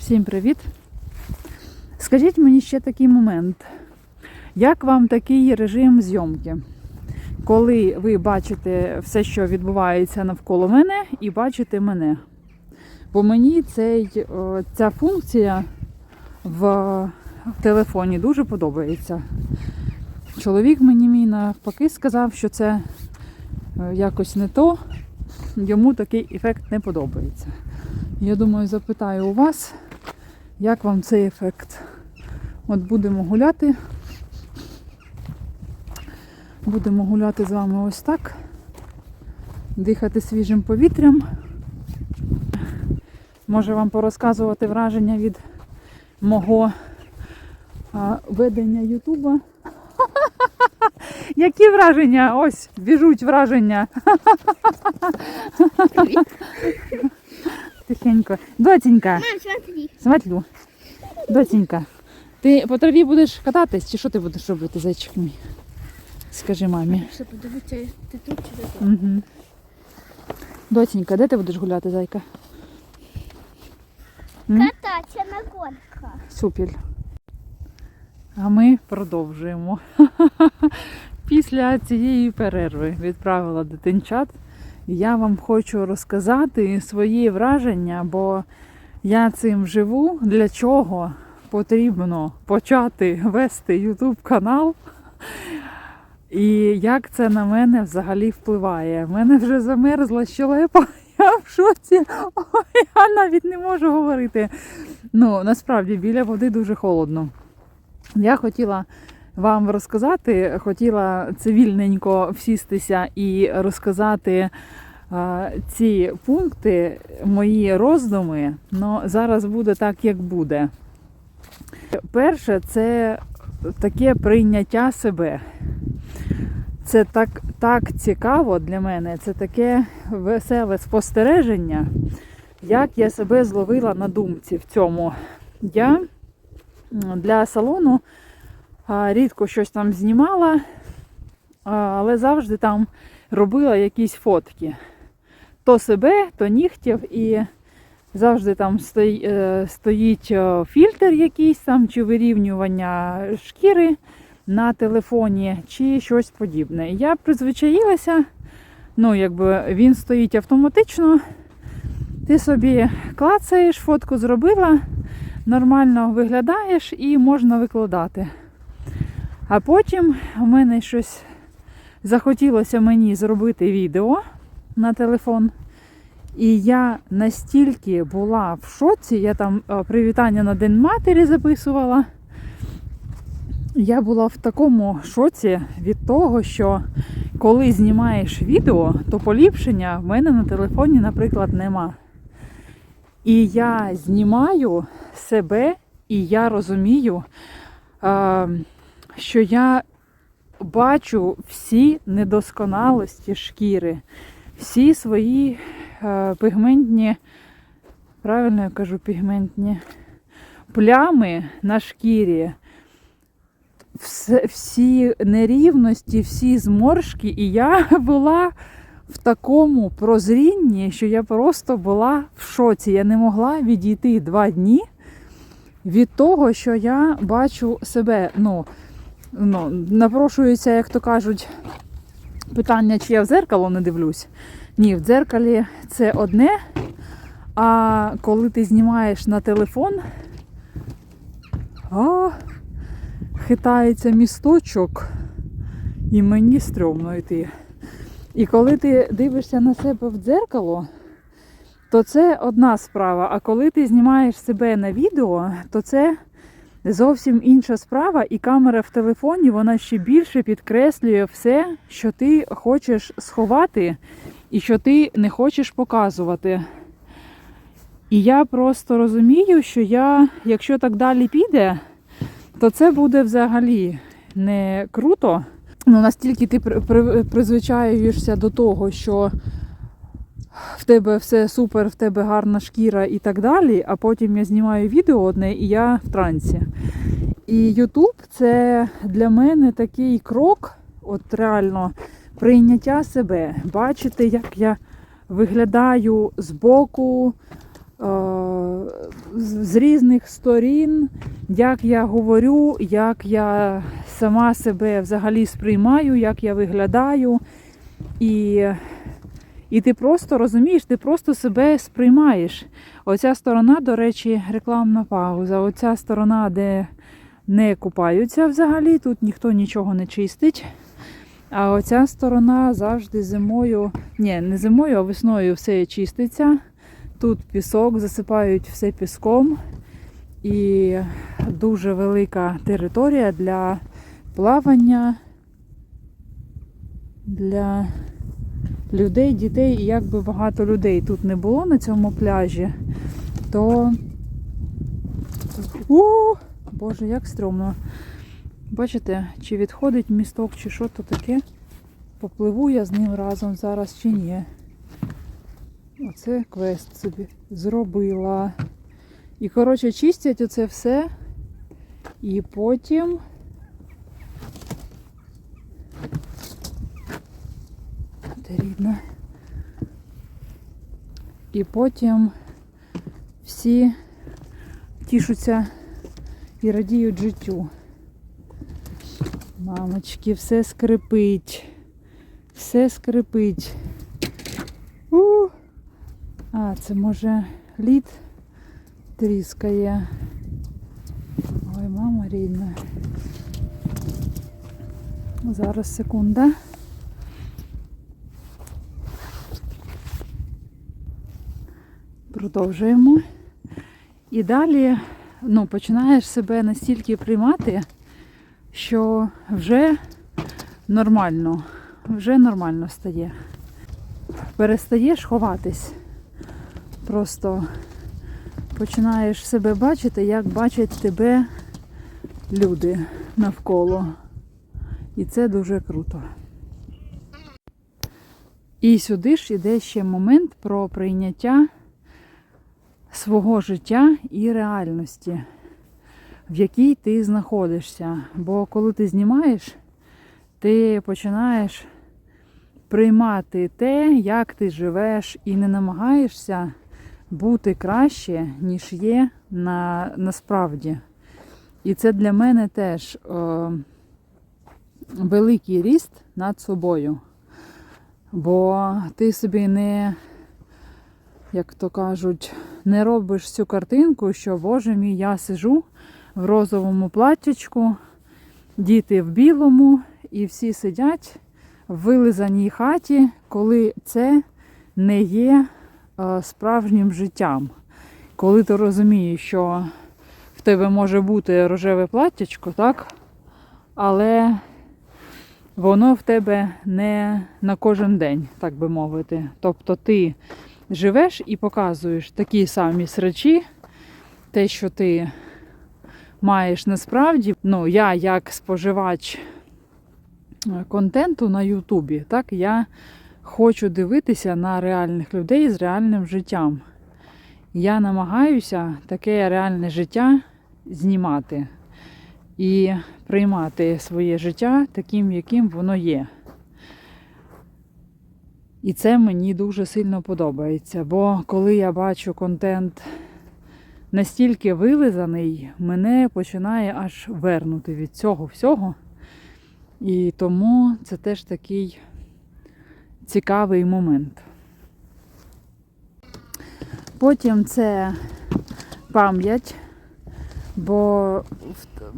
Всім привіт! Скажіть мені ще такий момент. Як вам такий режим зйомки? Коли ви бачите все, що відбувається навколо мене, і бачите мене? Бо мені цей, ця функція в, в телефоні дуже подобається. Чоловік мені мій навпаки сказав, що це е, якось не то, йому такий ефект не подобається. Я думаю, запитаю у вас, як вам цей ефект. От будемо гуляти. Будемо гуляти з вами ось так. Дихати свіжим повітрям. Може вам порозказувати враження від мого а, ведення Ютуба. Які враження? Ось, біжуть враження. Тихенько. Доценька. Мам, смотри. Смотрю. Доценька, ти по траві будеш кататись, чи що ти будеш робити, зайчик мій? Скажи мамі. Что, подивіться, ти тут чи тут? Угу. Доценька, де ти будеш гуляти, зайка? Кататися на коньках. Супіль. А ми продовжуємо. Після цієї перерви відправила дитинчат. Я вам хочу розказати свої враження, бо я цим живу. Для чого потрібно почати вести YouTube канал? І як це на мене взагалі впливає? В мене вже замерзла щелепа, я в шоці. Я навіть не можу говорити. Ну, насправді біля води дуже холодно. Я хотіла вам розказати, хотіла цивільненько всістися і розказати ці пункти, мої роздуми. але зараз буде так, як буде. Перше, це таке прийняття себе. Це так, так цікаво для мене, це таке веселе спостереження, як я себе зловила на думці в цьому. Я для салону рідко щось там знімала, але завжди там робила якісь фотки. То себе, то нігтів, і завжди там е, стоїть е, фільтр якийсь там, чи вирівнювання шкіри на телефоні, чи щось подібне. Я призвичаїлася, ну, якби він стоїть автоматично. Ти собі клацаєш, фотку зробила, нормально виглядаєш і можна викладати. А потім у мене щось захотілося мені зробити відео на телефон. І я настільки була в шоці, я там е, привітання на День матері записувала. Я була в такому шоці від того, що коли знімаєш відео, то поліпшення в мене на телефоні, наприклад, нема. І я знімаю себе, і я розумію, е, що я бачу всі недосконалості шкіри, всі свої е, пігментні, правильно я кажу, пігментні плями на шкірі, всі нерівності, всі зморшки, і я була в такому прозрінні, що я просто була в шоці. Я не могла відійти два дні від того, що я бачу себе. Ну, ну, напрошується, як то кажуть, питання, чи я в зеркало не дивлюсь. Ні, в дзеркалі це одне. А коли ти знімаєш на телефон, а, хитається місточок, і мені стрьомно йти. І коли ти дивишся на себе в дзеркало, то це одна справа. А коли ти знімаєш себе на відео, то це зовсім інша справа, і камера в телефоні вона ще більше підкреслює все, що ти хочеш сховати і що ти не хочеш показувати. І я просто розумію, що я, якщо так далі піде, то це буде взагалі не круто. Ну, настільки ти при- при- призвичаюєшся до того, що в тебе все супер, в тебе гарна шкіра і так далі, а потім я знімаю відео одне і я в трансі. І Ютуб це для мене такий крок, от реально прийняття себе, бачити, як я виглядаю збоку, е, з- з різних сторін, як я говорю, як я сама себе взагалі сприймаю, як я виглядаю. І, і ти просто розумієш, ти просто себе сприймаєш. Оця сторона, до речі, рекламна пауза. Оця сторона, де не купаються взагалі, тут ніхто нічого не чистить. А оця сторона завжди зимою, ні, не зимою, а весною все чиститься. Тут пісок, засипають все піском. І дуже велика територія для плавання, для людей, дітей. І якби багато людей тут не було на цьому пляжі, то. У, Боже, як стрьомно. Бачите, чи відходить місток, чи що то таке. Попливу я з ним разом зараз чи ні. Оце квест собі зробила. І, коротше, чистять оце все. І потім. Де рідна. І потім всі тішуться і радіють життю. Мамочки, все скрипить. Все скрипить. У! А, це може лід тріскає. Ой, мама рідна. Зараз секунда. Продовжуємо. І далі ну, починаєш себе настільки приймати, що вже нормально, вже нормально стає. Перестаєш ховатись. Просто починаєш себе бачити, як бачать тебе люди навколо. І це дуже круто. І сюди ж іде ще момент про прийняття свого життя і реальності, в якій ти знаходишся. Бо коли ти знімаєш, ти починаєш приймати те, як ти живеш, і не намагаєшся бути краще, ніж є на, насправді. І це для мене теж е, великий ріст над собою. Бо ти собі не, як то кажуть, не робиш цю картинку, що, Боже мій, я сижу в розовому платтячку, діти в білому, і всі сидять в вилизаній хаті, коли це не є е, справжнім життям. Коли ти розумієш, що в тебе може бути рожеве платтячко, так? Але воно в тебе не на кожен день, так би мовити. Тобто ти живеш і показуєш такі самі срачі, те, що ти маєш насправді. Ну, я як споживач е, контенту на Ютубі, так, я хочу дивитися на реальних людей з реальним життям. Я намагаюся таке реальне життя знімати і приймати своє життя таким, яким воно є. І це мені дуже сильно подобається. Бо коли я бачу контент настільки вилизаний, мене починає аж вернути від цього всього. І тому це теж такий цікавий момент. Потім це пам'ять, бо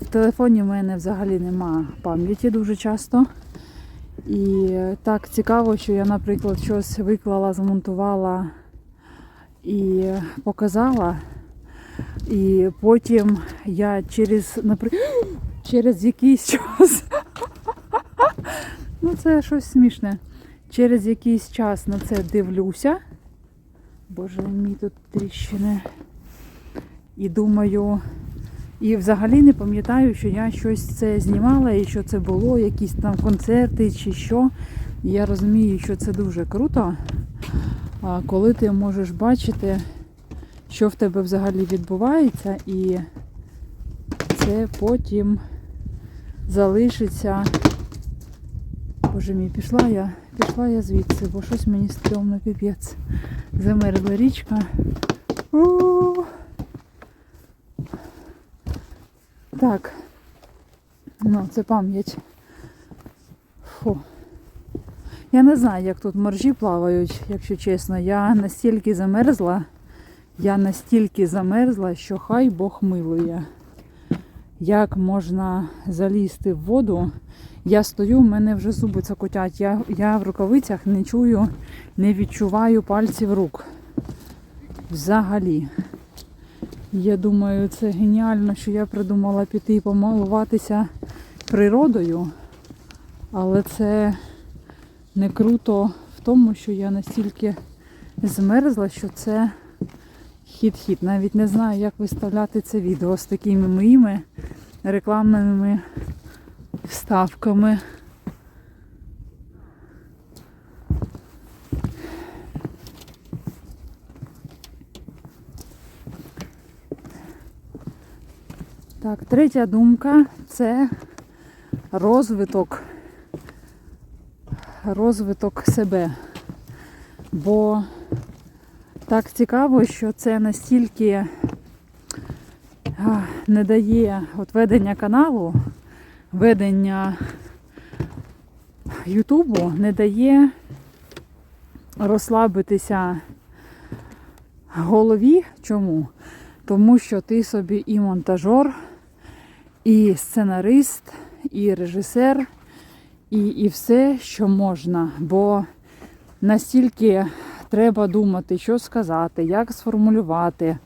в, телефоні в мене взагалі нема пам'яті дуже часто. І так цікаво, що я, наприклад, щось виклала, змонтувала і показала. І потім я через, наприклад, через якийсь час. Ну, це щось смішне. Через якийсь час на це дивлюся. Боже мій тут тріщини. І думаю, і взагалі не пам'ятаю, що я щось це знімала і що це було, якісь там концерти чи що. Я розумію, що це дуже круто. Коли ти можеш бачити, що в тебе взагалі відбувається, і це потім залишиться. Боже мій, пішла я, пішла я звідси, бо щось мені стрьомно піпець. Замерзла річка. У, Так. Ну, це пам'ять. Фу. Я не знаю, як тут моржі плавають, якщо чесно. Я настільки замерзла, я настільки замерзла, що хай Бог милує. Як можна залізти в воду? Я стою, в мене вже зуби цокотять. Я, я в рукавицях не чую, не відчуваю пальців рук. Взагалі. Я думаю, це геніально, що я придумала піти і помилуватися природою, але це не круто в тому, що я настільки змерзла, що це хід-хід. Навіть не знаю, як виставляти це відео з такими моїми рекламними вставками. Так, третя думка це розвиток, розвиток себе. Бо так цікаво, що це настільки не дає от ведення каналу, ведення Ютубу не дає розслабитися голові. Чому? Тому що ти собі і монтажер, і сценарист, і режисер, і, і все, що можна. Бо настільки треба думати, що сказати, як сформулювати,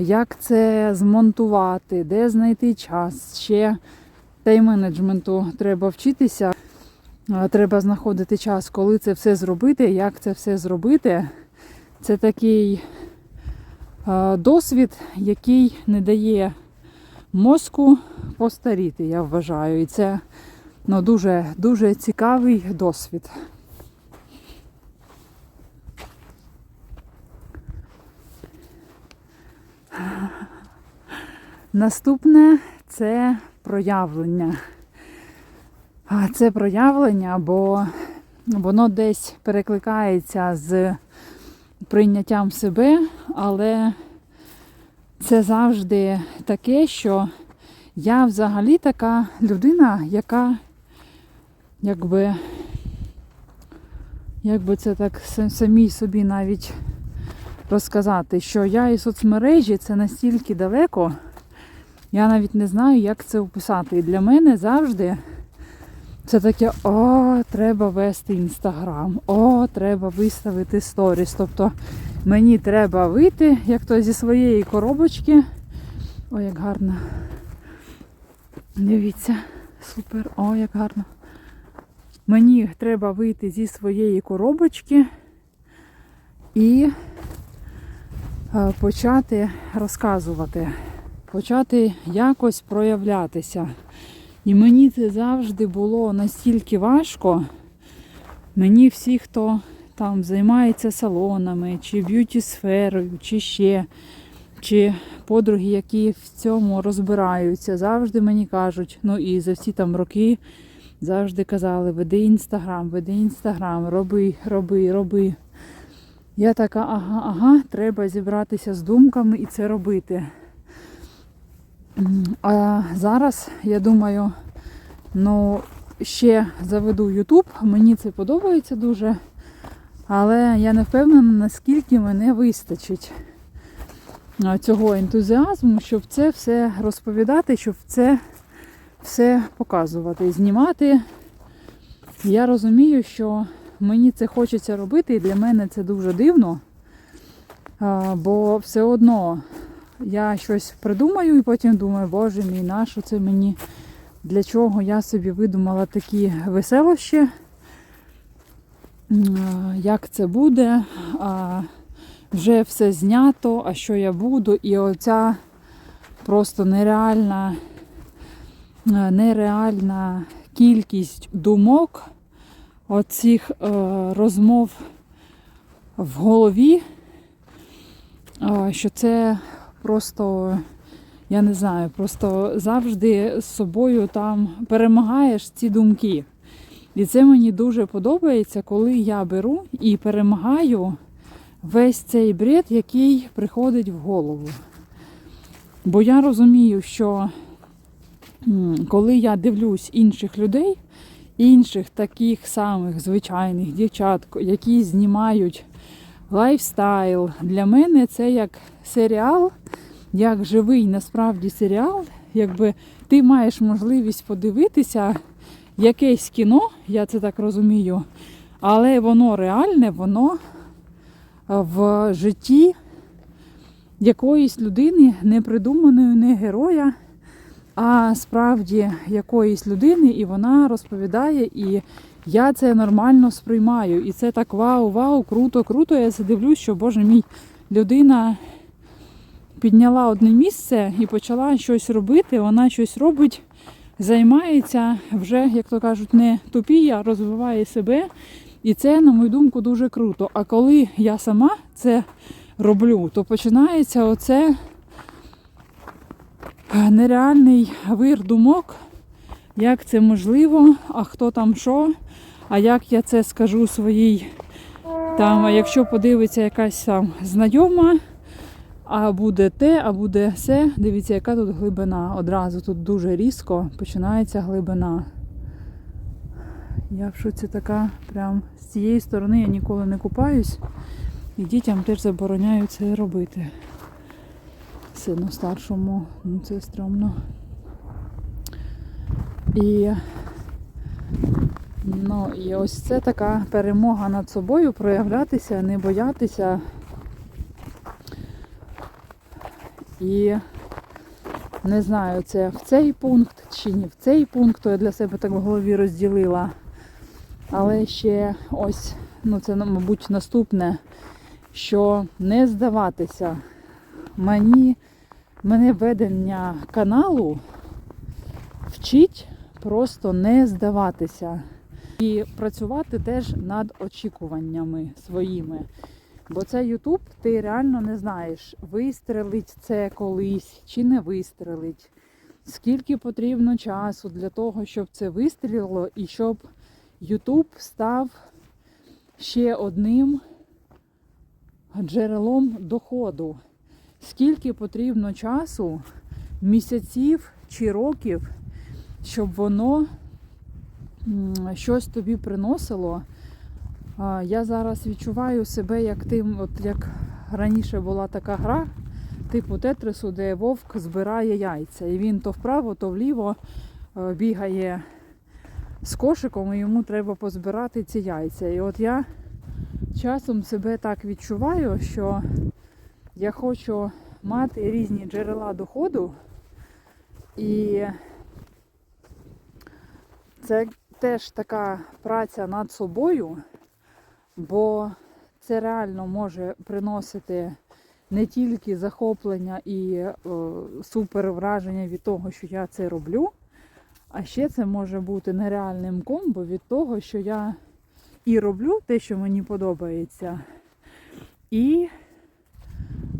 як це змонтувати, де знайти час. Ще тайм-менеджменту треба вчитися. Треба знаходити час, коли це все зробити, як це все зробити. Це такий досвід, який не дає мозку постаріти, я вважаю. І це ну, дуже, дуже цікавий досвід. Наступне це проявлення. А, Це проявлення, бо воно десь перекликається з прийняттям себе, але це завжди таке, що я взагалі така людина, яка якби, якби це так самій собі навіть розказати, що я і соцмережі це настільки далеко, я навіть не знаю, як це описати. І для мене завжди це таке, о, треба вести інстаграм, о, треба виставити сторіс. Тобто мені треба вийти, як то зі своєї коробочки. Ой, як гарно. Дивіться, супер, о, як гарно. Мені треба вийти зі своєї коробочки і е, почати розказувати, почати якось проявлятися. І мені це завжди було настільки важко. Мені всі, хто там займається салонами, чи б'юті сферою, чи ще, чи подруги, які в цьому розбираються, завжди мені кажуть, ну і за всі там роки завжди казали, веди інстаграм, веди інстаграм, роби, роби, роби. Я така, ага, ага, треба зібратися з думками і це робити. А зараз я думаю, ну, ще заведу YouTube, мені це подобається дуже, але я не впевнена, наскільки мене вистачить цього ентузіазму, щоб це все розповідати, щоб це все показувати, знімати. Я розумію, що мені це хочеться робити, і для мене це дуже дивно, бо все одно я щось придумаю і потім думаю, боже мій, нащо це мені? Для чого я собі видумала такі веселощі? Як це буде? А, Вже все знято, а що я буду? І оця просто нереальна, е, нереальна кількість думок, оцих е, розмов в голові, е, що це просто, я не знаю, просто завжди з собою там перемагаєш ці думки. І це мені дуже подобається, коли я беру і перемагаю весь цей бред, який приходить в голову. Бо я розумію, що коли я дивлюсь інших людей, інших таких самих звичайних дівчат, які знімають лайфстайл, для мене це як серіал, як живий насправді серіал, якби ти маєш можливість подивитися якесь кіно, я це так розумію, але воно реальне, воно е, в житті якоїсь людини, не придуманої, не героя, а справді якоїсь людини, і вона розповідає, і я це нормально сприймаю. І це так вау, вау, круто, круто. Я задивлюсь, що Боже мій людина підняла одне місце і почала щось робити. Вона щось робить, займається вже, як то кажуть, не тупіє, а розвиває себе. І це, на мою думку, дуже круто. А коли я сама це роблю, то починається оце нереальний вир думок, як це можливо, а хто там що, а як я це скажу своїй там, а якщо подивиться якась там знайома, а буде те, а буде все. Дивіться, яка тут глибина. Одразу тут дуже різко починається глибина. Я в шоці така, прям з цієї сторони я ніколи не купаюсь. І дітям теж забороняю це робити. Сину старшому, ну це стрьомно. І, ну, і ось це така перемога над собою, проявлятися, не боятися. І не знаю, це в цей пункт чи не в цей пункт, то я для себе так в голові розділила. Але ще ось, ну це, мабуть, наступне, що не здаватися. Мені, мене ведення каналу вчить просто не здаватися. І працювати теж над очікуваннями своїми. Бо це Ютуб, ти реально не знаєш, вистрелить це колись чи не вистрелить. Скільки потрібно часу для того, щоб це вистрілило, і щоб Ютуб став ще одним джерелом доходу. Скільки потрібно часу, місяців чи років, щоб воно щось тобі приносило. Я зараз відчуваю себе як тим, от як раніше була така гра, типу тетрису, де вовк збирає яйця. І він то вправо, то вліво е, бігає з кошиком, і йому треба позбирати ці яйця. І от я часом себе так відчуваю, що я хочу мати різні джерела доходу. І це теж така праця над собою, бо це реально може приносити не тільки захоплення і е, супер враження від того, що я це роблю, а ще це може бути нереальним комбо від того, що я і роблю те, що мені подобається, і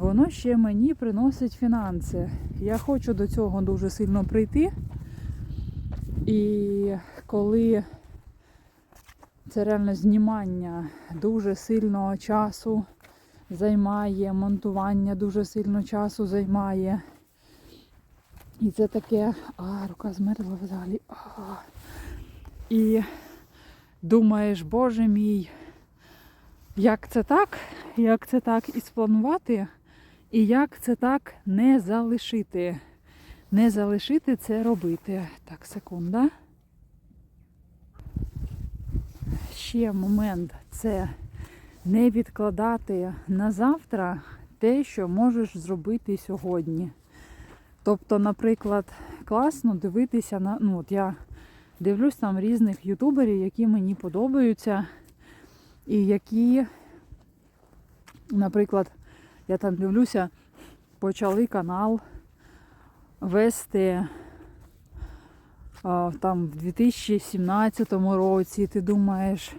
воно ще мені приносить фінанси. Я хочу до цього дуже сильно прийти. І коли це реально знімання дуже сильно часу займає, монтування дуже сильно часу займає. І це таке, а, рука змерзла взагалі. А. І думаєш, боже мій, як це так, як це так і спланувати, і як це так не залишити. Не залишити це робити. Так, секунда. Ще момент це не відкладати на завтра те, що можеш зробити сьогодні. Тобто, наприклад, класно дивитися на. Ну, от я дивлюсь там різних ютуберів, які мені подобаються, і які, наприклад, я там дивлюся, почали канал вести а, там в 2017 році, ти думаєш,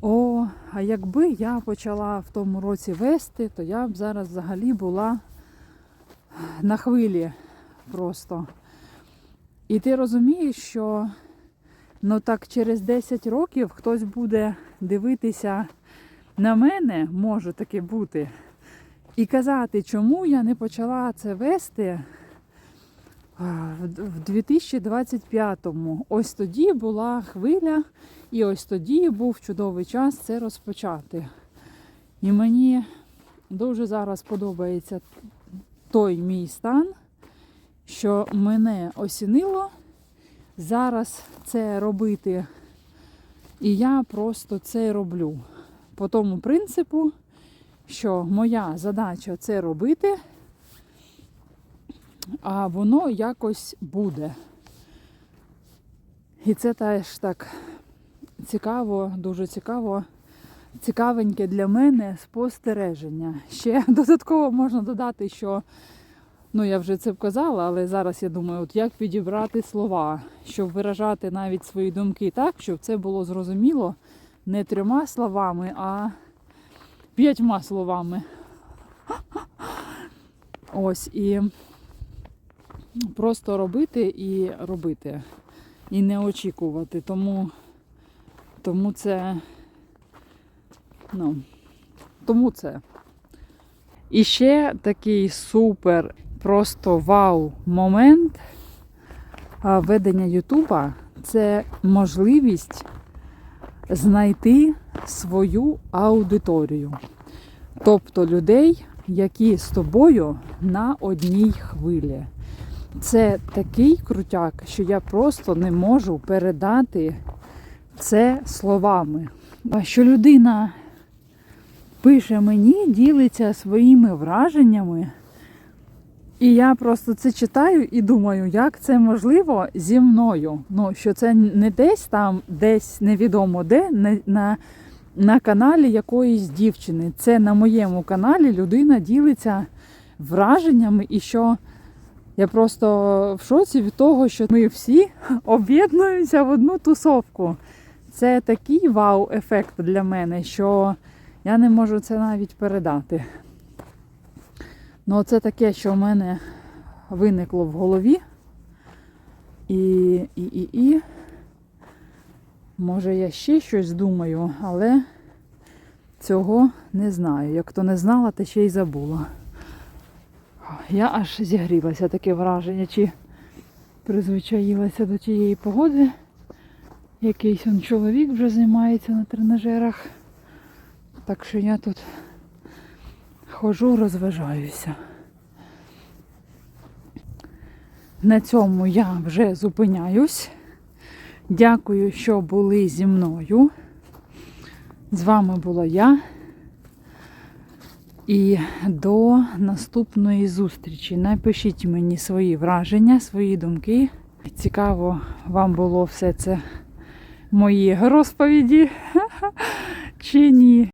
о, а якби я почала в тому році вести, то я б зараз взагалі була на хвилі просто. І ти розумієш, що ну так через 10 років хтось буде дивитися на мене, може таке бути, і казати, чому я не почала це вести в 2025-му. Ось тоді була хвиля, і ось тоді був чудовий час це розпочати. І мені дуже зараз подобається той мій стан, що мене осінило зараз це робити. І я просто це роблю. По тому принципу, що моя задача це робити, а воно якось буде. І це теж так цікаво, дуже цікаво, цікавеньке для мене спостереження. Ще додатково можна додати, що ну я вже це вказала, але зараз я думаю, от як підібрати слова, щоб виражати навіть свої думки так, щоб це було зрозуміло не трьома словами, а п'ятьма словами. Ось і просто робити і робити. І не очікувати. Тому, тому це. Ну, тому це. І ще такий супер, просто вау момент ведення Ютуба це можливість знайти свою аудиторію. Тобто людей, які з тобою на одній хвилі. Це такий крутяк, що я просто не можу передати це словами. Що людина пише мені, ділиться своїми враженнями. І я просто це читаю і думаю, як це можливо зі мною. Ну, що це не десь там, десь невідомо де, не- на, на каналі якоїсь дівчини. Це на моєму каналі людина ділиться враженнями, і що я просто в шоці від того, що ми всі об'єднуємося в одну тусовку. Це такий вау-ефект для мене, що я не можу це навіть передати. Ну, це таке, що в мене виникло в голові. І, і, і, і. Може, я ще щось думаю, але цього не знаю. Як то не знала, то ще й забула. Я аж зігрілася таке враження, чи призвичаїлася до тієї погоди. Якийсь он чоловік вже займається на тренажерах. Так що я тут ходжу, розважаюся. На цьому я вже зупиняюсь. Дякую, що були зі мною. З вами була я. І до наступної зустрічі. Напишіть мені свої враження, свої думки. Цікаво вам було все це мої розповіді чи ні.